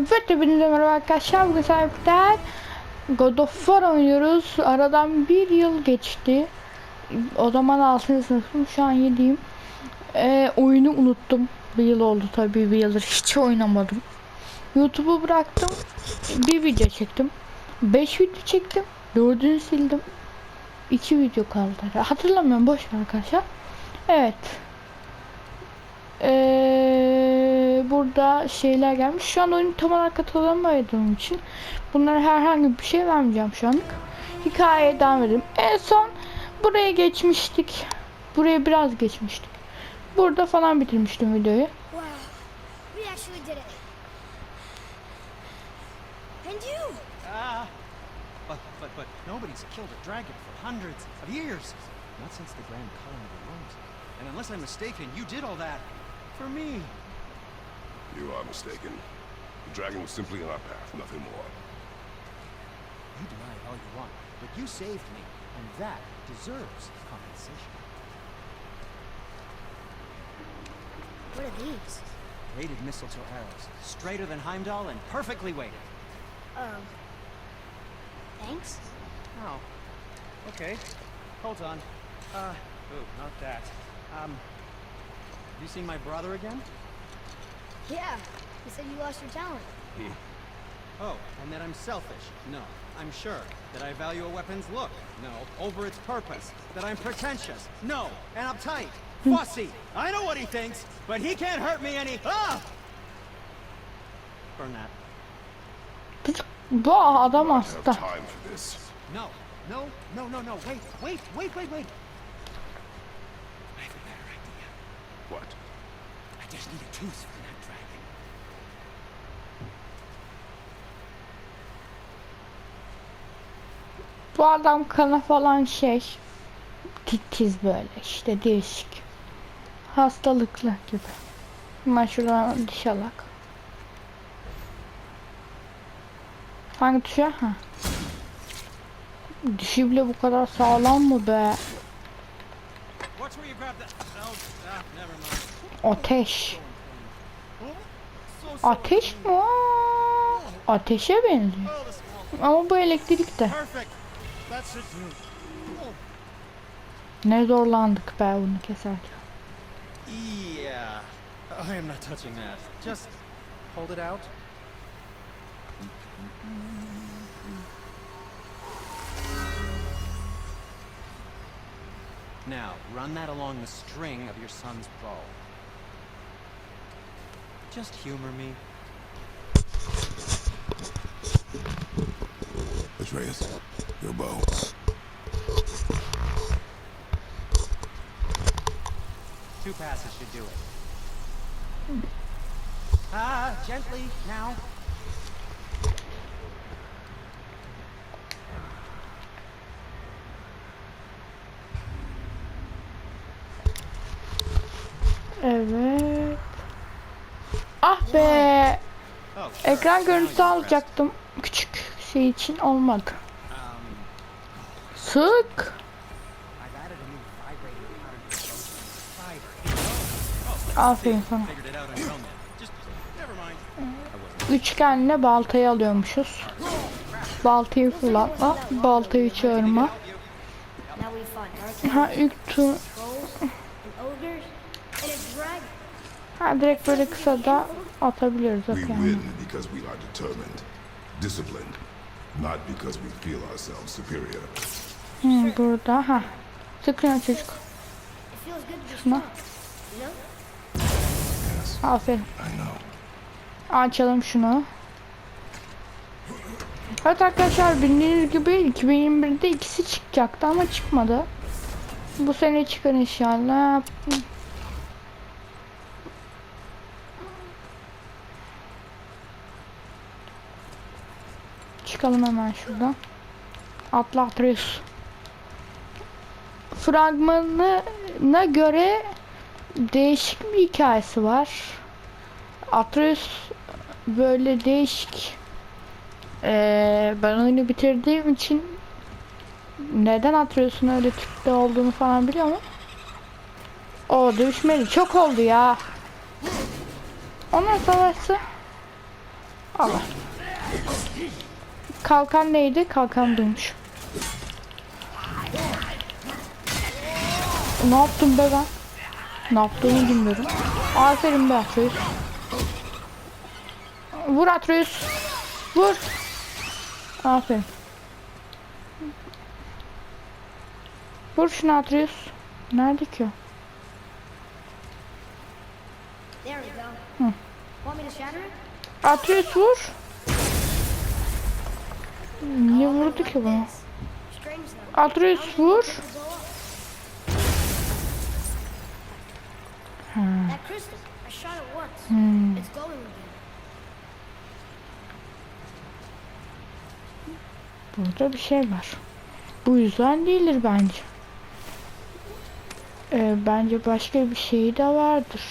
Evet hepinize merhaba arkadaşlar. Bugün sahipler God of War oynuyoruz. Aradan bir yıl geçti. O zaman 6. sınıfım şu an 7'yim ee, oyunu unuttum. Bir yıl oldu tabii bir yıldır hiç oynamadım. YouTube'u bıraktım bir video çektim. 5 video çektim 4'ünü sildim. 2 video kaldı. Hatırlamıyorum boş ver arkadaşlar. Evet ee, burada şeyler gelmiş. Şu an oyunu tam olarak katılamadığım için bunlara herhangi bir şey vermeyeceğim şu anlık. Hikayeye devam edelim. En son buraya geçmiştik. Buraya biraz geçmiştik. Burada falan bitirmiştim videoyu. Ah. Not since the Grand Calling of the Rose. And unless I'm mistaken, you did all that for me. You are mistaken. The dragon was simply on our path, nothing more. You deny it all you want, but you saved me, and that deserves compensation. What are these? Weighted mistletoe arrows, straighter than Heimdall and perfectly weighted. Um. Thanks? Oh, okay. Hold on. Uh, oh, not that. Um, have you seen my brother again? Yeah. You said you lost your talent. Oh, and that I'm selfish? No. I'm sure. That I value a weapon's look? No. Over its purpose? That I'm pretentious? No. And uptight? Fussy? I know what he thinks, but he can't hurt me any. Ah! Burn that. Bu adam I have hasta. time for this. No. No, no, no, no. Wait, wait, wait, wait, wait. What? I just need a tooth for that dragon. Bu adam kana falan şey titiz böyle işte değişik. Hastalıklı gibi. Ben şuradan diş alak. Hangi tuşa? Ha. Dişi bile bu kadar sağlam mı be? Watch where you grab that. Oh, ah, never mind. Ateş. So sorry. Ateş mi? Ateşe benziyor. Oh. Ama bu elektrik de. Oh. Ne zorlandık be bunu keserken. Yeah. I am not touching that. Just hold it out. Now, run that along the string of your son's bow. Just humor me. Atreus, your bow. Two passes should do it. Ah, gently now. Evet. Ah be. Ekran görüntüsü alacaktım. Küçük şey için olmadı. Sık. Aferin sana. Üçgenle baltayı alıyormuşuz. Baltayı fırlatma, baltayı çağırma. Ha ilk tur... trolls and ogres and a dragon. Ha direkt böyle kısa da atabiliyoruz We yani. win because we are determined, disciplined, not because we feel ourselves superior. Hı, burada ha. Sıkın çocuk. Şuna. Yes, Aferin. I know. Açalım şunu. Evet arkadaşlar bildiğiniz gibi 2021'de ikisi çıkacaktı ama çıkmadı. Bu sene çıkar inşallah. Çıkalım hemen şuradan. Atla Atreus. Fragmanına göre değişik bir hikayesi var. Atreus böyle değişik. Ee, ben oyunu bitirdiğim için neden Atreus'un öyle tipte olduğunu falan biliyor mu? O dövüşmeli çok oldu ya. Ondan sonrası Allah. Kalkan neydi? Kalkan duymuş. Ne yaptım be ben? Ne yaptığımı bilmiyorum. Aferin be Atreus. Vur Atreus. Vur. Aferin. Vur şunu Atreus. Nerede ki o? There we Niye vurdu ki though. Atreus vur. Glowing again. Burada bir şey var. Bu yüzden değildir bence. Ee, bence başka bir şey de vardır.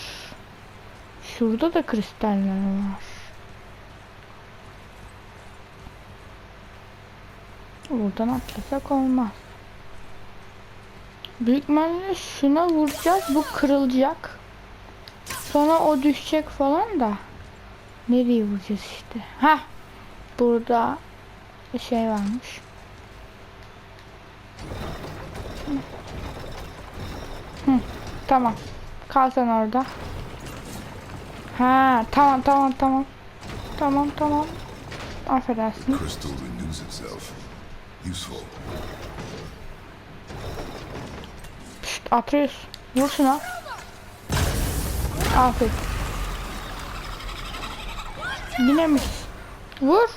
Şurada da kristaller var. Buradan atlasak olmaz. Büyük ihtimalle şuna vuracağız. Bu kırılacak. Sonra o düşecek falan da. Nereye vuracağız işte. Ha, Burada bir şey varmış. Hı, tamam. Kal sen orada. Ha, tamam tamam tamam. Tamam tamam. Affedersin. Useful. Şşt, Atreus. Vur şuna. Aferin. Yine? Vur.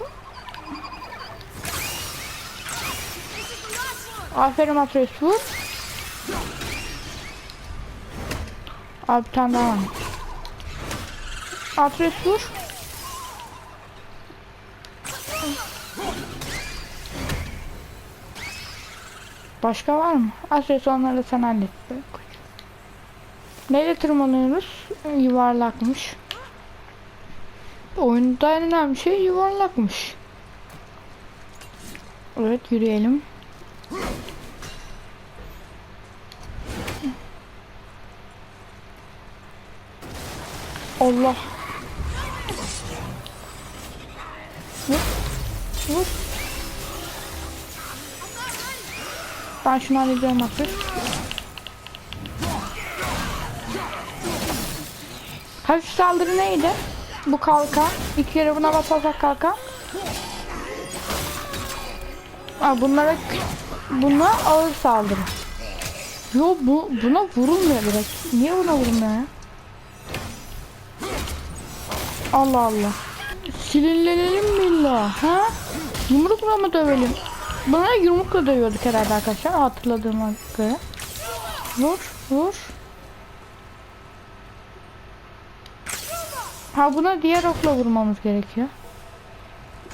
Aferin Atreus vur. Abi bir tane daha var. Atreus vur. Başka var mı? Atreus onları sen hallet. Neyle tırmanıyoruz? Yuvarlakmış. Oyunda en önemli şey yuvarlakmış. Evet yürüyelim. Allah. Ben şunu hallediyorum artık. Hafif saldırı neydi? Bu kalkan. İki kere buna basarsak kalkan. Aa, bunlara buna ağır saldırı. Yo bu buna vurulmuyor direkt. Niye buna vurulmuyor ya? Allah Allah. Sinirlenelim billah. Ha? Yumrukla mı dövelim? Buna yumrukla dövüyorduk herhalde arkadaşlar hatırladığıma göre. Vur, vur. Ha buna diğer okla vurmamız gerekiyor.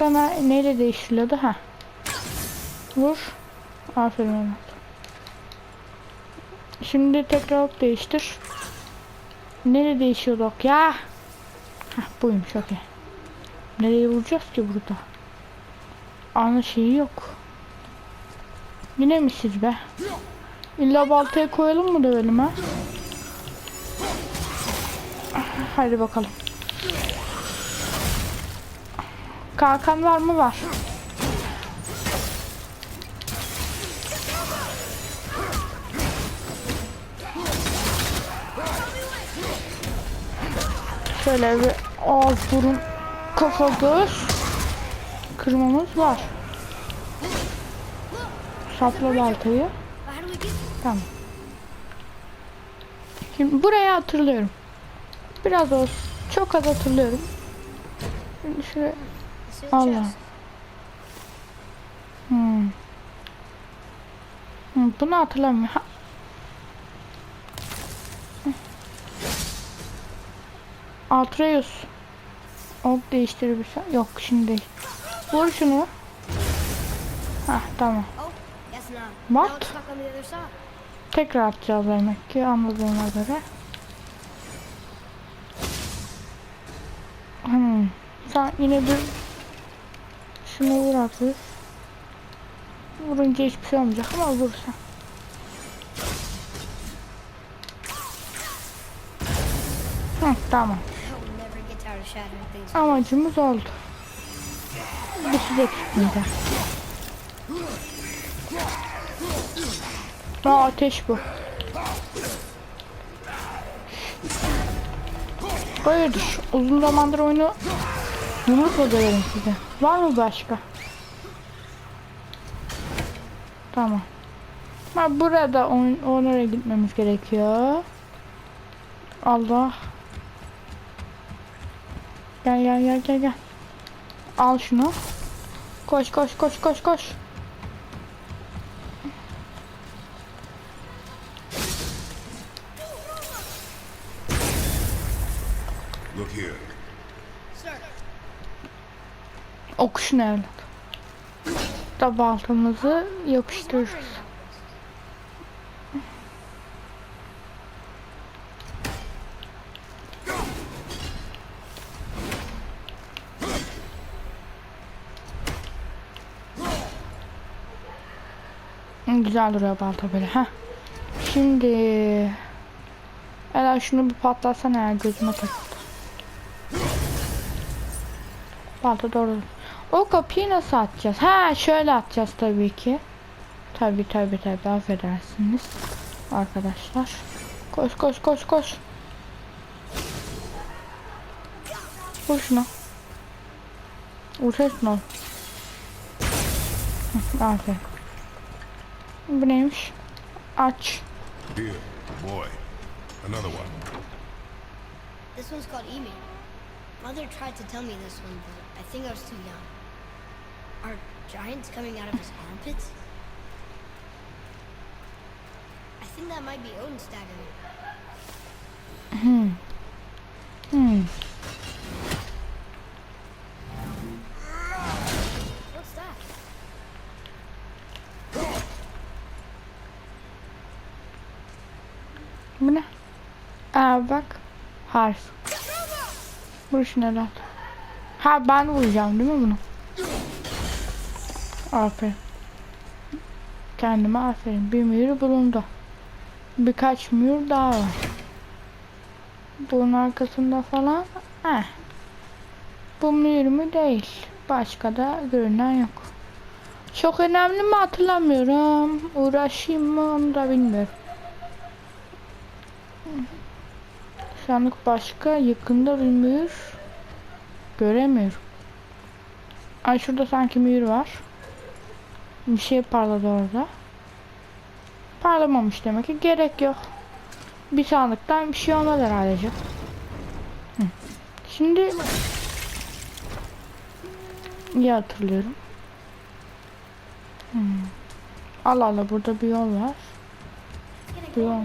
Bana neyle değiştiriliyordu? Ha. Vur. Aferin Mehmet. Şimdi tekrar ok değiştir. Nereye değişiyordu ok ya? Hah buymuş okey. Nereye vuracağız ki burada? Ana şeyi yok. Yine mi siz be? İlla baltaya koyalım mı dövelim ha? Hadi bakalım. Kalkan var mı? Var. Şöyle bir ağız burun kafa göz kırmamız var. Sapla baltayı. Tamam. Şimdi buraya hatırlıyorum. Biraz olsun. Çok az hatırlıyorum. Şimdi şuraya. Allah. Hmm. Hmm, Bunu hatırlamıyorum. Ha. Atreus. Ok değiştirebilirsen. Yok şimdi değil. Vur şunu. Hah tamam. What? Tekrar atacağız demek ki anladığıma göre. Hmm. Sen yine bir şunu vur artık. Vurunca hiçbir şey olmayacak ama vursan. Hı, tamam. Amacımız oldu. Bir siz Aa ateş bu. Hayırdır? Uzun zamandır oyunu yumruk öderim size. Var mı başka? Tamam. Ha burada on, onlara gitmemiz gerekiyor. Allah. Gel gel gel gel gel. Al şunu. Koş koş koş koş koş. Okuşun evlat. Da baltamızı yapıştırırız. Güzel duruyor balta böyle ha. Şimdi Ela şunu bir patlatsana ya gözüme takıldı. Balta doğru. O kapıyı nasıl atacağız? Ha şöyle atacağız tabii ki. Tabii tabii tabii affedersiniz. Arkadaşlar. Koş koş koş koş. Vur. Vursaydın oğlum. Hı, Aferin. Bu neymiş? Aç. Here, boy. Another one. this one's called Emu. Mother tried to tell me this one, but I think I was too young. Are giants coming out of his armpits? I think that might be Odin's dagger. Hmm. What's that? Bu ne? Aa bak. Harf. Vur şunu evlat. Ha ben vuracağım değil mi bunu? Aferin. Kendime aferin. Bir mühür bulundu. Birkaç mühür daha var. Bunun arkasında falan. Heh. Bu mühür mü değil. Başka da görünen yok. Çok önemli mi hatırlamıyorum. Uğraşayım mı onu da bilmiyorum. Şu anlık başka yakında bir mühür göremiyorum. Ay şurada sanki mühür var. Bir şey parladı orada. Parlamamış demek ki gerek yok. Bir sandıktan bir şey olmaz herhalde. Şimdi iyi hatırlıyorum. Hmm. Allah Allah burada bir yol var. Bir yol top.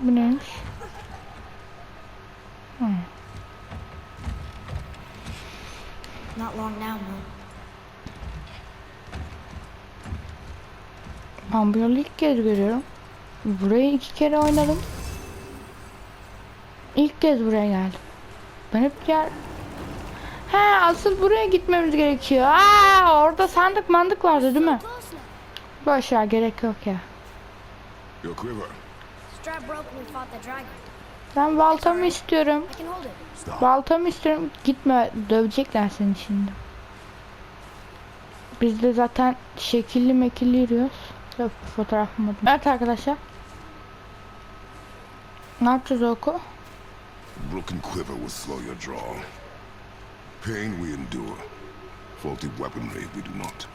Bu neymiş? Not long now, Mom. Ben bu yolu ilk kez görüyorum. Burayı iki kere oynadım. İlk kez buraya geldim. Ben hep yer... He asıl buraya gitmemiz gerekiyor. Aa orada sandık mandık vardı değil mi? Boş ver gerek yok ya. Your quiver. Strap broke when we fought the dragon. Ben baltamı istiyorum. Baltamı istiyorum. Gitme dövecekler seni şimdi. Biz de zaten şekilli mekilli yürüyoruz. Yok fotoğrafım adım. Evet arkadaşlar. Ne yapacağız oku? Broken quiver will slow your draw. Pain we endure. Faulty weaponry we do not.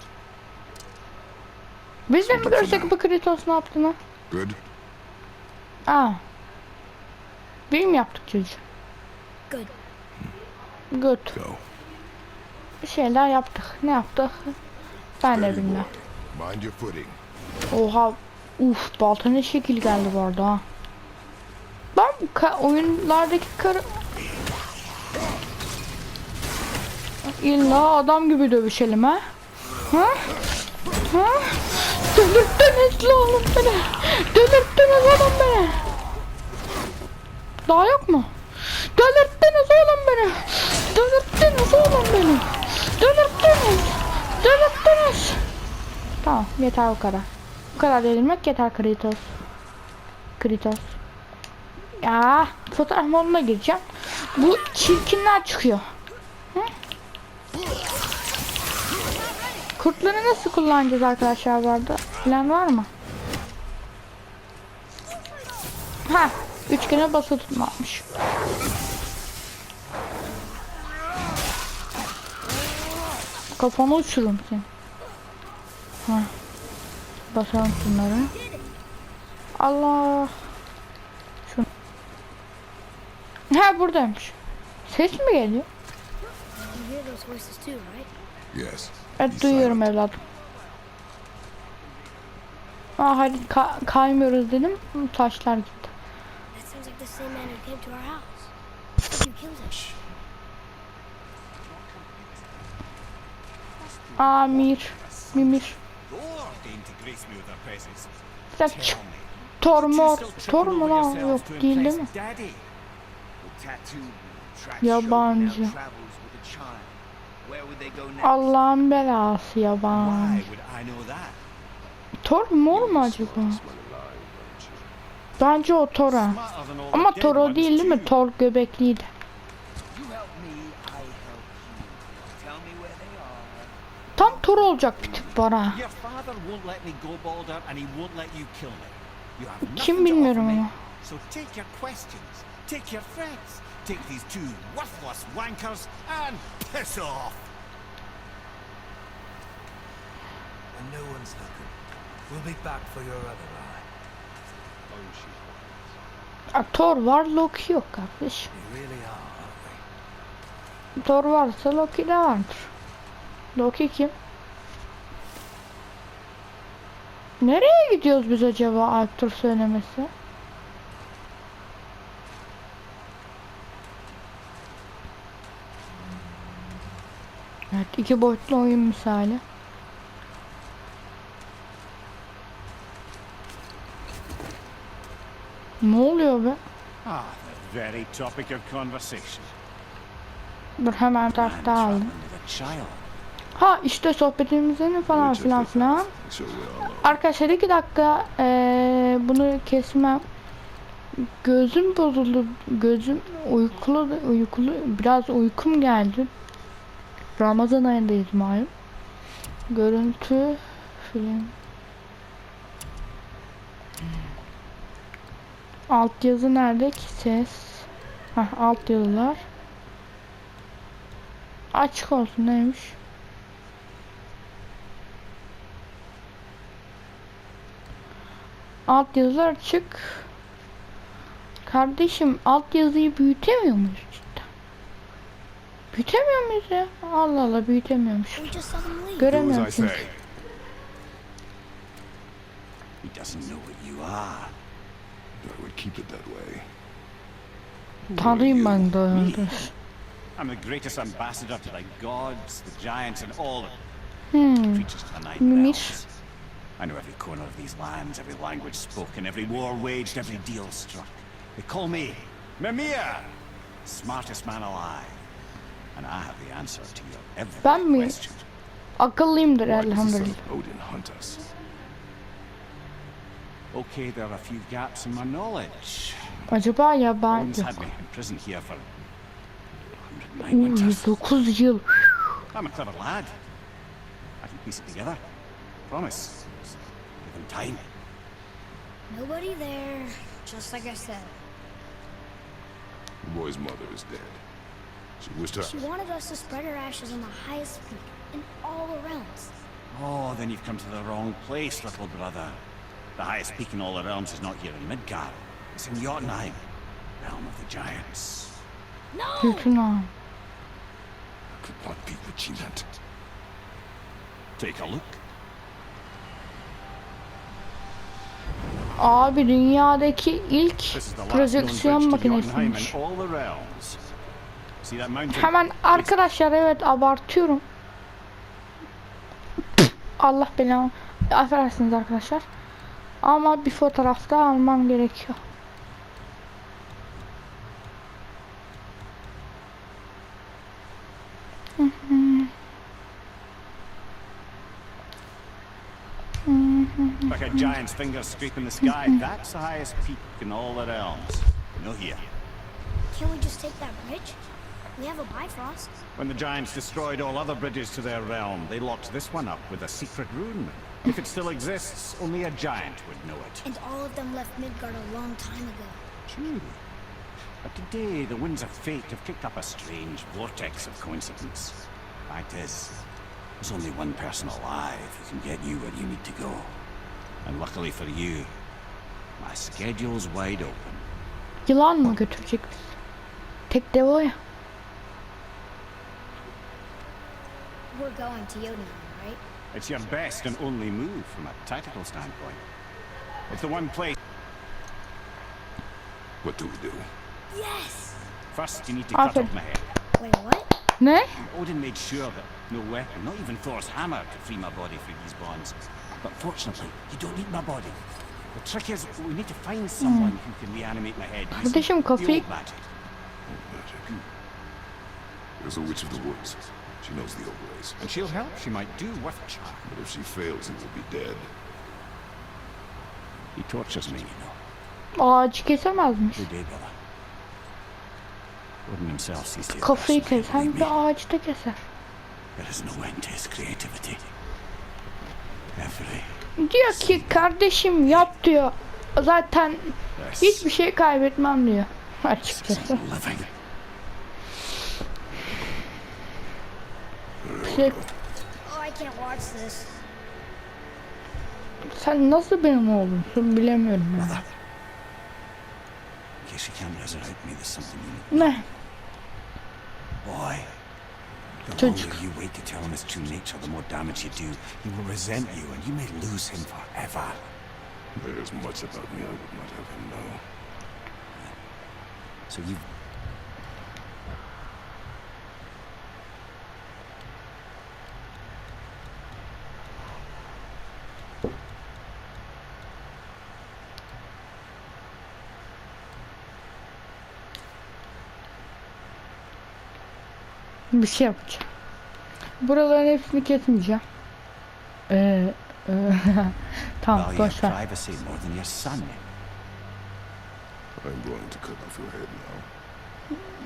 Biz de mi görsek bu Kratos ne yaptığını? Good? Aa. Bir mi yaptık çocuğu? Good. Good. Go. Bir şeyler yaptık. Ne yaptık? Ben de bilmem. Mind your footing. Oha. Uf balta ne şekil geldi bu arada ha. Ben oyunlardaki karı... İlla adam gibi dövüşelim ha. Ha? Ha? Delirttiniz lan oğlum beni. Delirttiniz oğlum beni. Daha yok mu? Delirttiniz oğlum beni. Delirttiniz oğlum beni. Delirttiniz. Delirttiniz. Tamam yeter bu kadar. Bu kadar delirmek yeter Kratos. Kratos. Ya fotoğraf moduna gireceğim. Bu çirkinler çıkıyor. Hı? Kurtları nasıl kullanacağız arkadaşlar arada? Plan var mı? Ha, üçgene basılı tutmamış. Kafanı uçururum seni. Ha. Basalım şunları. Allah. Şun. Ha buradaymış. Ses mi geliyor? Evet duyuyorum evladım. Aa hadi ka- kaymıyoruz dedim. Taşlar gitti. The same man who came to our house. You killed him. Amir. Mimir. Still tripping Tor mu lan? Yok değil değil mi? Yabancı. Allah'ın belası yabancı. Tor mor mu acaba? Bence o Tora. Ama Toro değil değil mi? Tor göbekliydi. Tam Tor olacak bir tip bana. Kim bilmiyorum ama. So take your questions, take your threats, take these two worthless wankers, and piss off. And no one's looking. We'll be back for your other eye. Ya, Thor var Loki yok kardeş. We really are, aren't we? Thor varsa Loki de vardır. Loki kim? Nereye gidiyoruz biz acaba Arthur söylemesi? Evet iki boyutlu oyun misali. Ne oluyor be? Ah, the very topic of conversation. Dur hemen tahta aldım. Ha işte sohbetimizin falan filan filan. Arkadaşlar iki dakika eee, bunu kesmem. Gözüm bozuldu. Gözüm uykulu uykulu biraz uykum geldi. Ramazan ayındayız malum. Görüntü film. Alt yazı nerede ki ses? Hah alt yazılar. Açık olsun neymiş? Alt yazılar açık. Kardeşim alt yazıyı büyütemiyor muyuz cidden? Büyütemiyor muyuz ya? Allah Allah büyütemiyormuş. We just saw them leave. Do as Göremiyorum çünkü. He doesn't know what you are. I would keep it that way. Tanrıyım ben. I'm the greatest ambassador to the gods, the giants, and all the Hmm. creatures of the nine Mimir. I know every corner of these lands, every language spoken, every war waged, every deal struck. They call me Mimir, smartest man alive. And I have the answer to your every Ben question. Akıllıyımdır Why does the son elhamdülillah. of Odin hunt us? Okay, there are a few gaps in my knowledge. Acaba Odin's yabancı. had me in prison here for 109 Uuu winters. 109 yıl. I'm a clever lad. I can piece it together. Promise. Give him time. Nobody there, just like I said. The boy's mother is dead. She wished her. She wanted us to spread her ashes on the highest peak in all the realms. Oh, then you've come to the wrong place, little brother. The highest peak in all the realms is not here in Midgard. It's in Jotunheim, realm of the giants. No! Ağam. Could not be meant. Take a look. Abi dünyadaki ilk This is the last known projeksiyon makinesiymiş. in all the realms. See that mountain? Hemen arkadaşlar evet abartıyorum. Allah belanı. Affedersiniz arkadaşlar. Ama bir fotoğrafta almam gerekiyor. Like a giant's finger scraping the sky. That's the highest peak in all the realms. no here. Can't we just take that bridge? We have a Bifrost. When the giants destroyed all other bridges to their realm, they locked this one up with a secret rune. If it still exists, only a giant would know it. And all of them left Midgard a long time ago. True. But today, the winds of fate have kicked up a strange vortex of coincidence. Fact is, there's only one person alive who can get you where you need to go. And luckily for you, my schedule's wide open. Yılan mı götürecek bizi? Tek dev o ya. We're going to Jotunheim, right? It's your best and only move from a tactical standpoint. It's the one place. What do we do? Yes! First, you need to cut off my head. Wait, what? No? Odin made sure that no weapon, not even Thor's hammer, could free my body from these bonds. But fortunately, you don't need my body. The trick is, we need to find someone who can reanimate my head. using Kardeşim the kafayı- old magic. Magic. There's a witch of the woods. She knows the old ways. And she'll help. She might do with a charm. But if she fails, he will be dead. He tortures me, you know. Ağacı kesemezmiş. Every day, brother. Odin himself sees. Kafayı bir da keser. There is no end to his creativity. Every Diyor ki kardeşim yap diyor. Zaten hiçbir şey kaybetmem diyor. Açıkçası. Living. Şey, Oh, I can't watch this. sen nasıl benim oğlumsun bilemiyorum yani. In case you can't resurrect me, there's something you need. Ne? Boy. The Çocuk. longer you wait to tell him his true nature, the more damage you do. He will resent you, and you may lose him forever. There's much about me I would not have him know. So you. Bir şey yapacağım. Buraların hepsini kesmeyeceğim. Ee, e, tamam boş ver. I'm going to cut off your head now.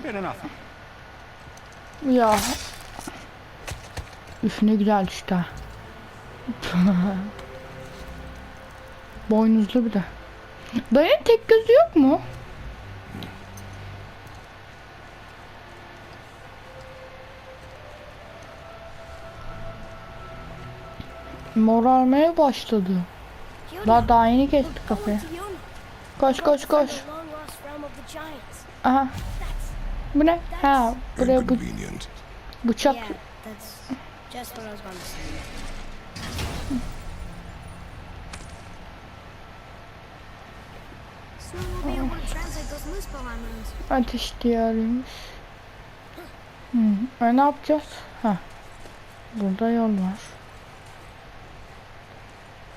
Good enough. Ya. Üf ne güzel ha. Boynuzlu bir de. Dayının tek gözü yok mu? Morarmaya başladı. Daha daha yeni to Jotunheim. Koş koş koş. Aha. Bu ne? Ha buraya bu bıçak. Ateş diyarıymış. Hı. E, ne yapacağız? Ha. Burada yol var. Do Hop you buradan remember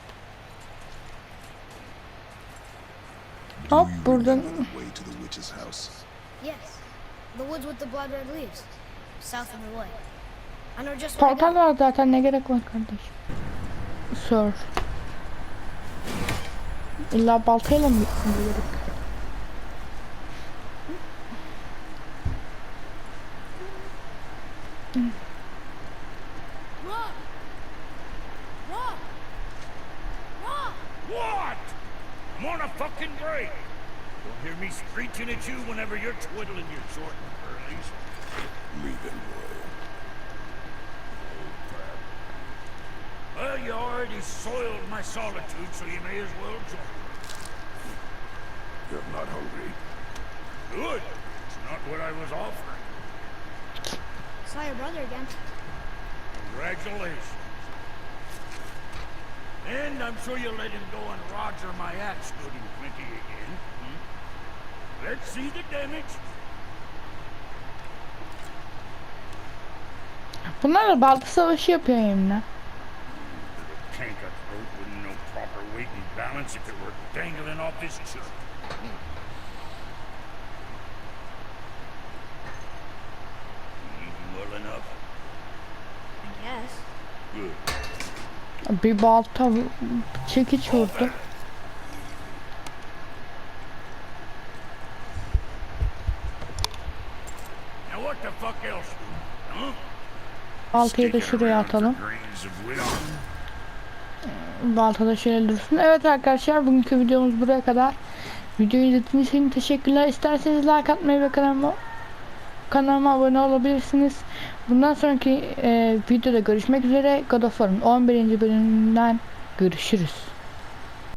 the way to the witch's house? Yes, the woods with the blood red leaves, south of the lake. I know just where to portal var zaten ne gerek var kardeşim? Sir. İlla baltayla mı gitmemiz gerek? Run! I'm a fucking break. You'll hear me screeching at you whenever you're twiddling your short curlies. Leave him, boy. Well, you already soiled my solitude, so you may as well join. me. You're not hungry. Good. It's not what I was offering. Saw your brother again. Congratulations. And I'm sure you'll let him go and Roger my axe good and plenty again. Hmm? Let's see the damage. Bunlar balta savaşı yapıyor yeminle. Tank throat wouldn't know proper weight and balance if it were dangling off his chin. bir balta çekiç vurdu. Baltayı da şuraya atalım. Balta da şöyle dursun. Evet arkadaşlar bugünkü videomuz buraya kadar. Videoyu izlediğiniz için teşekkürler. İsterseniz like atmayı ve kanalıma, kanalıma abone olabilirsiniz. Bundan sonraki e, videoda görüşmek üzere. God of War'ın 11. bölümünden görüşürüz.